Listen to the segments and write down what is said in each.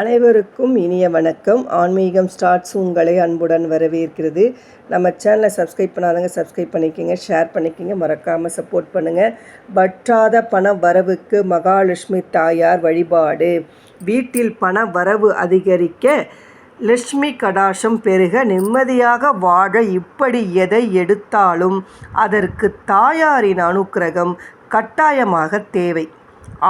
அனைவருக்கும் இனிய வணக்கம். ஆன்மீகம் ஸ்டார்ட்ஸ் உங்களை அன்புடன் வரவேற்கிறது. நம்ம சேனலை சப்ஸ்கிரைப் பண்ணாதவங்க சப்ஸ்கிரைப் பண்ணிக்கோங்க ஷேர் பண்ணிக்கோங்க மறக்காமல் சப்போர்ட் பண்ணுங்கள் வற்றாத பண வரவுக்கு மகாலட்சுமி தாயார் வழிபாடு. வீட்டில் பண வரவு அதிகரிக்க லட்சுமி கடாஷம் பெருக நிம்மதியாக வாழ இப்படி எதை எடுத்தாலும் அதற்கு தாயாரின் அனுக்கிரகம் கட்டாயமாக தேவை.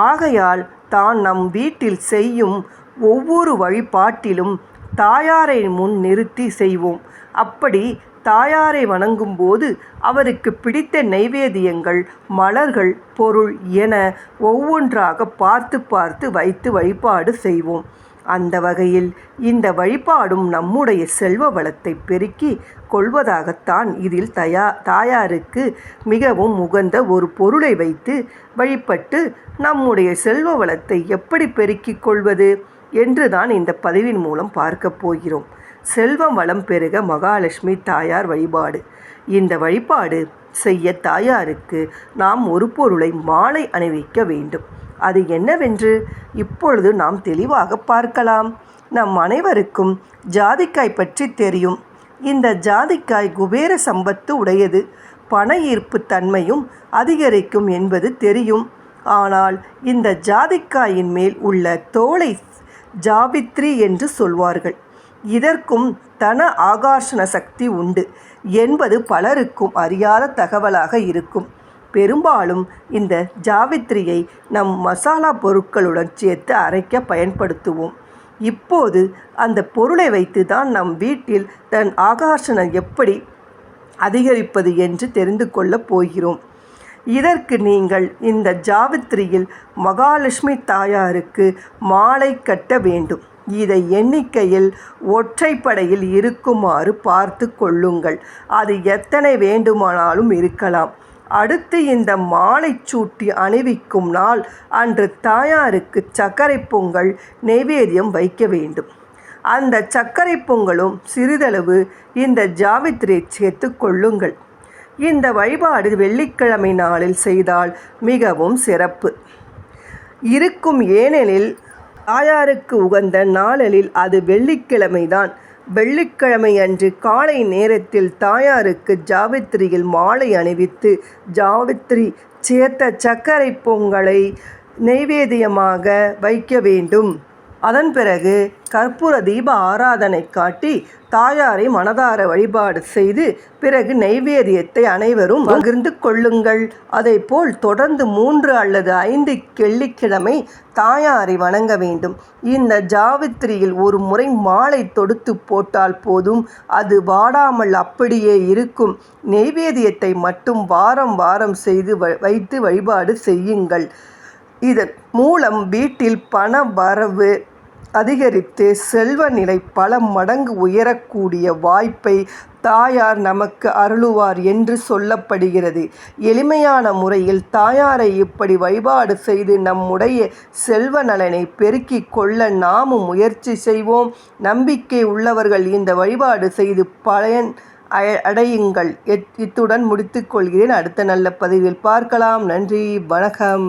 ஆகையால் தான் நம் வீட்டில் செய்யும் ஒவ்வொரு வழிபாட்டிலும் தாயாரை முன் நிறுத்தி செய்வோம். அப்படி தாயாரை வணங்கும்போது அவருக்கு பிடித்த நைவேத்தியங்கள் மலர்கள் பொருள் என ஒவ்வொன்றாக பார்த்து பார்த்து வைத்து வழிபாடு செய்வோம். அந்த வகையில் இந்த வழிபாடும் நம்முடைய செல்வ வளத்தை பெருக்கி கொள்வதாகத்தான் இதில் தயா தாயாருக்கு மிகவும் உகந்த ஒரு பொருளை வைத்து வழிபட்டு நம்முடைய செல்வ வளத்தை எப்படி பெருக்கிக் கொள்வது? என்று தான் இந்த பதிவின் மூலம் பார்க்க போகிறோம். செல்வம் வளம் பெருக மகாலட்சுமி தாயார் வழிபாடு. இந்த வழிபாடு செய்ய தாயாருக்கு நாம் ஒரு பொருளை மாலை அணிவிக்க வேண்டும். அது என்னவென்று இப்பொழுது நாம் தெளிவாக பார்க்கலாம். நம் அனைவருக்கும் ஜாதிக்காய் பற்றி தெரியும். இந்த ஜாதிக்காய் குபேர சம்பத்து உடையது. பண ஈர்ப்பு தன்மையும் அதிகரிக்கும் என்பது தெரியும். ஆனால் இந்த ஜாதிக்காயின் மேல் உள்ள தோலை ஜாவித்ரி என்று சொல்வார்கள். இதற்கும் தன ஆகர்ஷண சக்தி உண்டு என்பது பலருக்கும் அறியாத தகவலாக இருக்கும். பெரும்பாலும் இந்த ஜாவித்ரியை நம் மசாலா பொருட்களுடன் சேர்த்து அரைக்க பயன்படுத்துவோம். இப்போது அந்த பொருளை வைத்து தான் நம் வீட்டில் தன் ஆகர்ஷணம் எப்படி அதிகரிப்பது என்று தெரிந்து கொள்ளப் போகிறோம். இதற்கு நீங்கள் இந்த ஜாவித்திரியில் மகாலட்சுமி தாயாருக்கு மாலை கட்ட வேண்டும். இதை எண்ணிக்கையில் ஒற்றைப்படையில் இருக்குமாறு பார்த்து கொள்ளுங்கள். அது எத்தனை வேண்டுமானாலும் இருக்கலாம். அடுத்து இந்த மாலை சூட்டி அணிவிக்கும் நாள் அன்று தாயாருக்கு சர்க்கரை பொங்கல் நெய்வேத்தியம் வைக்க வேண்டும். அந்த சர்க்கரை பொங்கலும் சிறிதளவு இந்த ஜாவித்ரியை சேர்த்து கொள்ளுங்கள். இந்த வழிபாடு வெள்ளிக்கிழமை நாளில் செய்தால் மிகவும் சிறப்பு. இருக்கும் ஏனெனில் தாயாருக்கு உகந்த நாளலில் அது வெள்ளிக்கிழமைதான். வெள்ளிக்கிழமை அன்று காலை நேரத்தில் தாயாருக்கு ஜாவித்திரியில் மாலை அணிவித்து ஜாவித்திரி சேர்த்த சர்க்கரை பொங்கலை நெய்வேதியமாக வைக்க வேண்டும். அதன் பிறகு கற்பூர தீப ஆராதனை காட்டி தாயாரை மனதார வழிபாடு செய்து பிறகு நைவேத்தியத்தை அனைவரும் பகிர்ந்து கொள்ளுங்கள். போல் தொடர்ந்து மூன்று அல்லது ஐந்து வெள்ளிக்கிழமை தாயாரை வணங்க வேண்டும். இந்த ஜாவித்திரியில் ஒரு முறை மாலை தொடுத்து போட்டால் போதும். அது வாடாமல் அப்படியே இருக்கும். நெய்வேதியத்தை மட்டும் வாரம் வாரம் செய்து வைத்து வழிபாடு செய்யுங்கள். இதன் மூலம் வீட்டில் பண வரவு அதிகரித்து செல்வ நிலை பல மடங்கு உயரக்கூடிய வாய்ப்பை தாயார் நமக்கு அருளுவார் என்று சொல்லப்படுகிறது. எளிமையான முறையில் தாயாரை இப்படி வழிபாடு செய்து நம்முடைய செல்வ நலனை பெருக்கிக் கொள்ள நாமும் முயற்சி செய்வோம். நம்பிக்கை உள்ளவர்கள் இந்த வழிபாடு செய்து பயன் அடையுங்கள். இத்துடன் முடித்துக்கொள்கிறேன் அடுத்த நல்ல பதிவில் பார்க்கலாம். நன்றி. வணக்கம்.